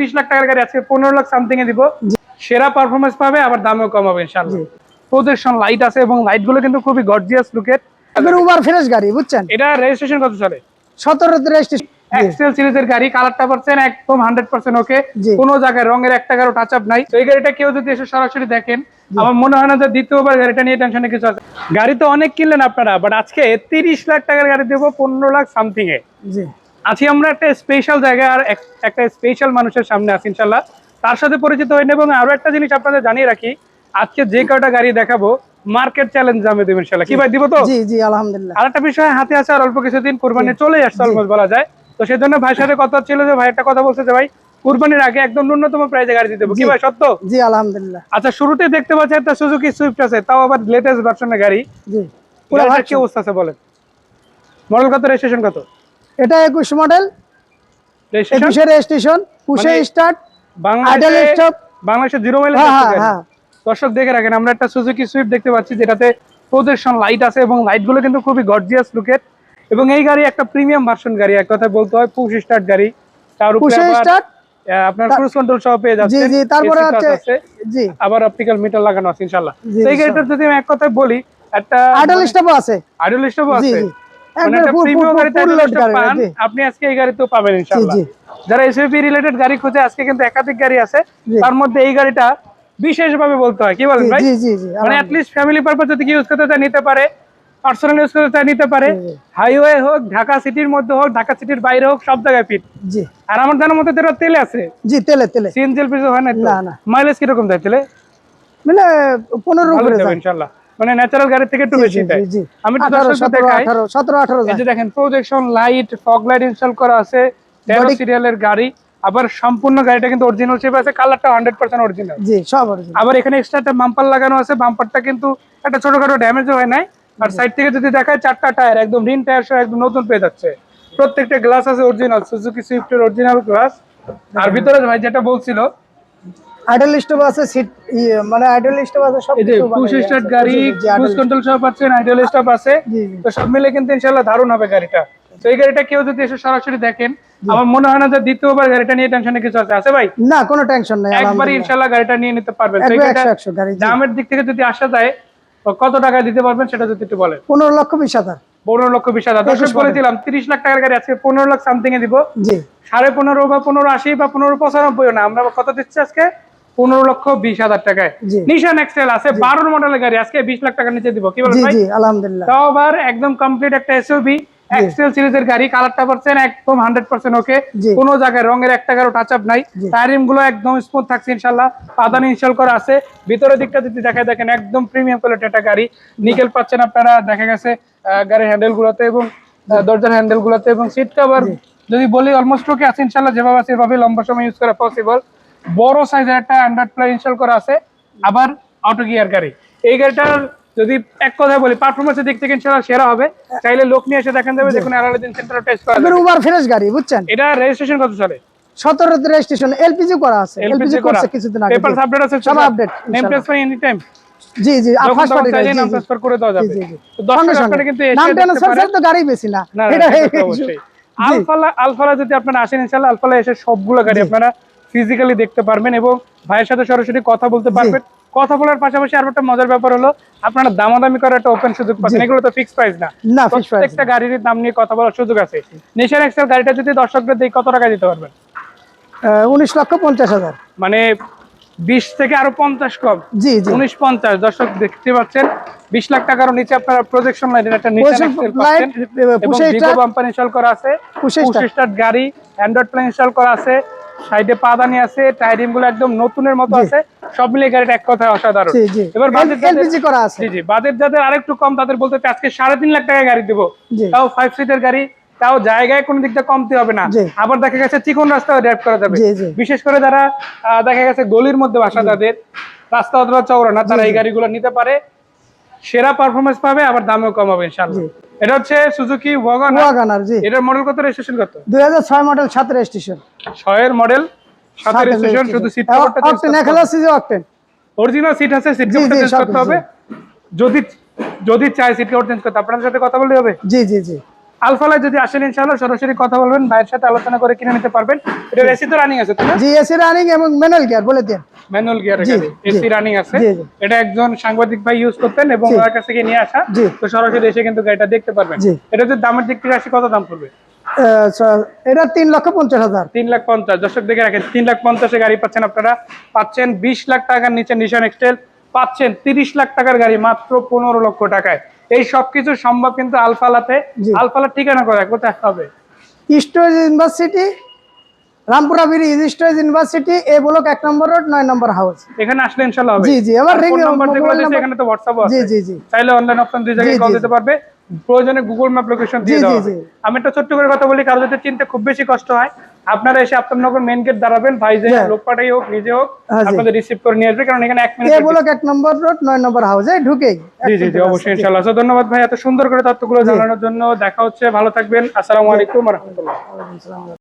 তিরিশ লাখ টাকার গাড়ি আজকে পনেরো লাখ সামথিং এ দিব। সেরা পারফরমেন্স পাবে আবার দামেও কম হবে ইনশাল্লাহ। প্রজেকশন লাইট আছে এবং লাইটগুলো কিন্তু খুবই গর্জিয়াস লুকের একবার উবার ফ্রেশ গাড়ি বুঝছেন? এটা রেজিস্ট্রেশন কত চলে সতেরো রেজিস্ট্রেশন এক্সেল সিরিজের গাড়ি কালারটা পাচ্ছেন একদম হান্ড্রেড পার্সেন্ট ওকে। কোনো জায়গায় রঙের একটা কারও টাচ আপ নাই। তো এই গাড়িটা কেউ যদি এসে সরাসরি দেখেন আমার মনে হয় না যে দ্বিতীয়বার গাড়িটা নিয়ে টেনশনে কিছু আছে। গাড়ি তো অনেক কিনলেন আপনারা বাট আজকে তিরিশ লাখ টাকার গাড়ি দেবো পনেরো লাখ সামথিং এ জি। আছি আমরা একটা স্পেশাল জায়গায় আর একটা স্পেশাল মানুষের সামনে আছি ইনশাল্লাহ তার সাথে পরিচিত হয়ে নেব এবং আরও একটা জিনিস আপনাদের জানিয়ে রাখি আজকে যে কয়টা গাড়ি দেখাবো মার্কেট চ্যালেঞ্জ আমি দেবো ইনশাল্লাহ কি ভাই দিব তো? জি জি আলহামদুলিল্লাহ। আর একটা বিষয় হাতে আছে আর অল্প কিছুদিন কোরবানি চলে আসছে অলমোস্ট বলা যায়। তো সেই জন্য ভাইয়ের সাথে কথা ছিল যে ভাই একটা কথা বলছে যে ভাই কুরবানির আগে একদম ন্যূনতম প্রাইজে গাড়ি দিতে দেবো কি ভাই সত্য? জি আলহামদুলিল্লাহ। আচ্ছা শুরুতে দেখতে পাচ্ছি একটা সুজুকি সুইফট আছে তাও আবার লেটেস্ট ভার্সনের গাড়ি। জি। পুরো কি অবস্থা আছে বলেন। মডেল কত রেজিস্ট্রেশন কত? এটা একুশ মডেল। একুশে রেজিস্ট্রেশন পুষে মানে- স্টার্ট আইডল স্টপ বাংলাদেশে জিরো মাইলেজ হ্যাঁ হ্যাঁ হ্যাঁ। দর্শক দেখে রাখেন আমরা একটা সুজুকি সুইফট দেখতে পাচ্ছি যেটাতে প্রজেকশন লাইট আছে এবং লাইটগুলো কিন্তু খুবই গর্জিয়াস লুকের এবং এই গাড়ি একটা প্রিমিয়াম ভার্সন গাড়ি এক কথা বলতে হয় পুশ স্টার্ট গাড়ি। তার উপরে স্টার্ট আপনার ক্রুজ কন্ট্রোল সহ পেয়ে জি যাচ্ছে জি তারপরে হচ্ছে জি। আবার অপটিক্যাল মিটার লাগানো আছে ইনশাআল্লাহ। জি, এই জি, গাড়িটার যদি আমি এক কথায় বলি একটা আইডল স্টপও আছে। আইডল স্টপও জি আছে। জি একবার একটা ফুল প্রিমিয়াম ফুল গাড়িতে ফুল idle লোড stop গাড়ি পান, জি। আপনি আজকে এই গাড়িতেও পাবেন ইনশাআল্লাহ। যারা এসইউভি রিলেটেড গাড়ি খোঁজে আজকে কিন্তু একাধিক গাড়ি আছে। তার মধ্যে এই গাড়িটা বিশেষভাবে বলতে হয় কি বলেন ভাই? জি জি জি লিস্ট ফ্যামিলি পারপাস যদি ইউজ করতে চায় নিতে পারে। পার্সোনাল ইউজ করতে চায় নিতে পারে। জি, জি। হাইওয়ে হোক ঢাকা সিটির মধ্যে হোক ঢাকা সিটির বাইরে হোক সব জায়গায় ফিট জি। আর আমার জানার মধ্যে তেলে আছে। জি তেলে তেলে। সিএনজি এলপিজি হয় না না, না। মাইলেজ কীরকম দেয় তেলে? মানে পনেরো যায়। ইনশাআল্লাহ। মানে ন্যাচারাল গাড়ি থেকে একটু বেশি দেয়। আমি একটু সতেরো দেখাই। আঠারো সতেরো আঠারো এই যে দেখেন projection light fog light install করা আছে। তেরো Body- সিরিয়ালের গাড়ি। আবার সম্পূর্ণ গাড়িটা কিন্তু অরিজিনাল শেপ আছে। কালারটা হান্ড্রেড পার্সেন্ট অরিজিনাল জি সব original। আবার এখানে এক্সট্রা একটা বাম্পার লাগানো আছে। বাম্পারটা কিন্তু একটা ছোটখাটো ড্যামেজ হয় নাই। আর সাইড থেকে যদি দেখায় চারটা টায়ার একদম রিন টায়ার সহ একদম নতুন পেয়ে যাচ্ছে। প্রত্যেকটা গ্লাস আছে অরিজিনাল সুজুকি সুইফটের অরিজিনাল গ্লাস আর ভিতরে ভাই যেটা বলছিল আইডল স্টপ আছে সিট মানে আইডল স্টপ আছে সব কিছু পুশ স্টার্ট গাড়ি জি, জি, idle ক্রুজ কন্ট্রোল সহ পাচ্ছেন আইডিয়াল স্টপ আছে। জি জি। তো সব মিলে কিন্তু ইনশাআল্লাহ দারুণ হবে গাড়িটা। তো এই গাড়িটা কেউ যদি এসে সরাসরি দেখেন আমার মনে হয় না যে দ্বিতীয়বার গাড়িটা নিয়ে টেনশনে কিছু আছে। আছে ভাই? না কোনো টেনশন নাই একবারই ইনশাআল্লাহ গাড়িটা নিয়ে নিতে পারবেন। তো এই একবার গাড়িটা একশো একশো গাড়ি জি। দামের দিক থেকে যদি আসা যায় কত টাকা দিতে পারবেন সেটা যদি একটু বলেন? পনেরো লক্ষ বিশ হাজার। পনেরো লক্ষ বিশ হাজার। দর্শক বলেছিলাম তিরিশ লাখ টাকার গাড়ি আজকে পনেরো লাখ সামথিং এ দিব। সাড়ে পনেরো বা পনেরো আশি বা পনেরো পঁচানব্বই না আমরা কত দিচ্ছি আজকে? পনেরো লক্ষ বিশ হাজার টাকায়। নিশান এক্সেল আছে বারোর মডেলের গাড়ি আজকে বিশ লাখ টাকা নিচে দিব। কি বলেন ভাই? আলহামদুলিল্লাহ। তাও আবার একদম কমপ্লিট একটা এসইউভি এক্সেল সিরিজের গাড়ি কালারটা পাচ্ছেন একদম হান্ড্রেড পার্সেন্ট ওকে কোনো জায়গায় রঙের একটা কারও টাচ আপ নাই টায়ারিংগুলো একদম স্মুথ থাকছে ইনশাল্লাহ। পাদানি ইনস্টল করা আছে। ভিতরের দিকটা যদি দেখা দেখেন একদম প্রিমিয়াম কোয়ালিটি একটা গাড়ি। নিকেল পাচ্ছেন আপনারা দেখা গেছে গাড়ির হ্যান্ডেল গুলোতে এবং দরজার হ্যান্ডেল গুলোতে এবং সিট কভার যদি বলি অলমোস্ট ওকে আছে ইনশাল্লাহ যেভাবে আছে এভাবে লম্বা সময় ইউজ করা পসিবল বড় সাইজের একটা অ্যান্ড্রয়েড প্লে ইনস্টল করা আছে। আবার অটো গিয়ার গাড়ি। এই গাড়িটার যদি এক কথায় বলি পারফরমেন্সের দিক থেকে ইনশাল্লাহ সেরা হবে। চাইলে লোক নিয়ে এসে দেখেন যাবে দেখুন আলাদিন সেন্টার টেস্ট করা একবার যাবে। উবার ফ্রেশ গাড়ি বুঝছেন? এটা রেজিস্ট্রেশন কত চলে সতেরো রেজিস্ট্রেশন এলপিজি করা আছে। এলপিজি করছে কিছুদিন আগে। পেপারস আপডেট আছে সব update, name. Transfer any time জি জি আর তখন পার্টি গাড়ি নাম। ট্রান্সফার করে দেওয়া যাবে। জি, জি। তো দর্শক সঙ্গে আপনারা কিন্তু নাম ট্রান্সফার তো গাড়ি বেশি না, এটা অবশ্যই। আলফালা আলফালা যদি আপনারা আসেন ইনশাআল্লাহ আলফালা এসে সবগুলো গাড়ি আপনারা ফিজিক্যালি দেখতে পারবেন এবং ভাইয়ের সাথে সরাসরি কথা বলতে পারবেন। কথা বলার পাশাপাশি আর একটা মজার ব্যাপার হলো আপনারা দামাদামি করার একটা ওপেন সুযোগ পাচ্ছেন এগুলো তো ফিক্স প্রাইস না। প্রত্যেকটা গাড়ির দাম নিয়ে কথা বলার সুযোগ আছে। নিশান এক্সেল গাড়িটা যদি দর্শকদের দিই কত টাকা দিতে পারবেন? উনিশ লক্ষ পঞ্চাশ হাজার। মানে বিশ থেকে আরও পঞ্চাশ কম। জি উনিশ পঞ্চাশ। দর্শক দেখতে পাচ্ছেন বিশ লাখ টাকার নিচে আপনারা প্রজেকশন লাইনের একটা করা আছে। স্টার্ট গাড়ি অ্যান্ড্রয়েড প্ল্যান ইনস্টল করা আছে। সাইডে পাদানি আছে টায়ারিংগুলো একদম নতুনের মতো আছে সব মিলিয়ে গাড়িটা এক কথায় অসাধারণ। এবার বাজেট এলপিজি করা আছে। জি জি বাজেট যাদের আরেকটু কম তাদের বলতে আজকে সাড়ে তিন লাখ টাকায় গাড়ি দেবো। তাও ফাইভ সিটের গাড়ি তাও জায়গায় কোনো দিকটা কমতে হবে না। আবার দেখা গেছে চিকন রাস্তা ড্রাইভ করা যাবে। বিশেষ করে যারা দেখা গেছে গলির মধ্যে বাসা তাদের রাস্তা অথবা চওড়া না তারা এই গাড়িগুলো নিতে পারে। সেরা পারফরমেন্স পাবে আবার দামও কম হবে ইনশাআল্লাহ। এটা হচ্ছে সুজুকি ওয়াগন ওয়াগানার জি। এটার মডেল কত রেজিস্ট্রেশন কত? দুই হাজার ছয় মডেল 7 রেজিস্ট্রেশন 6 এর মডেল সাথে রেজিস্ট্রেশন শুধু সিট কভারটা অকটেন এক হাজার সিজি অকটেন অরিজিনাল সিট আছে সিট কভারটা চেঞ্জ করতে হবে। যদি যদি চাই সিট কভার চেঞ্জ করতে আপনাদের সাথে কথা বলতে হবে? জি জি জি। আলফালায় যদি আসেন ইনশাআল্লাহ সরাসরি কথা বলবেন ভাইয়ের সাথে আলোচনা করে কিনে নিতে পারবেন। এটা এসি তো রানিং আছে জি এসি রানিং এবং ম্যানুয়াল গিয়ার বলে দেন। ম্যানুয়াল গিয়ার এসি রানিং আছে। এটা একজন সাংবাদিক ভাই ইউজ করতেন এবং। ওনার কাছ থেকে নিয়ে আসা। তো সরাসরি এসে কিন্তু গাড়িটা দেখতে পারবেন। এটা যদি দামের দিক থেকে আসি কত দাম পড়বে? এটা তিন লক্ষ পঞ্চাশ হাজার। তিন লাখ পঞ্চাশ। দর্শক দেখে রাখেন তিন লাখ পঞ্চাশে গাড়ি পাচ্ছেন আপনারা। পাচ্ছেন বিশ লাখ টাকার নিচে নিশান এক্সটেল পাচ্ছেন তিরিশ লাখ টাকার গাড়ি মাত্র পনেরো লক্ষ টাকায়। এই সবকিছু সম্ভব কিন্তু আলফালাতে। আলফালার ঠিকানা করে কোথায় হবে? স্টোরেজ ইউনিভার্সিটি রামপুরা বিড়ি স্টোরেজ ইউনিভার্সিটি এ ব্লক এক নম্বর রোড নয় নম্বর হাউস এখানে আসলে হবে। জি, জি, আমার যেগুলো এখানে তো হোয়াটসঅ্যাপ আছে। জি জি। চাইলে অনলাইন অপশন দুই জায়গায় কল দিতে পারবে। প্রয়োজনে গুগল ম্যাপ লোকেশন দিয়ে দেওয়া। আমি একটা ছোট্ট করে কথা বলি কারও যাতে চিনতে খুব বেশি কষ্ট হয় আপনারা এসে আপনার মেন গেট দাঁড়াবেন ভাই যে হ্যাঁ। লোক পাঠাই হোক নিজে হোক হ্যাঁ, আপনাদের রিসিভ করে নিয়ে আসবে কারণ এখানে এক মিনিট এ ব্লক এক নম্বর রোড নয় নম্বর হাউসে ঢুকেই। জি জি জি অবশ্যই ইনশাআল্লাহ। সো ধন্যবাদ ভাই এত সুন্দর করে তথ্যগুলো জানানোর জন্য। দেখা হচ্ছে ভালো থাকবেন। আসসালামু আলাইকুম রহমতুল্লাহ। আলাইকুম আসসালাম।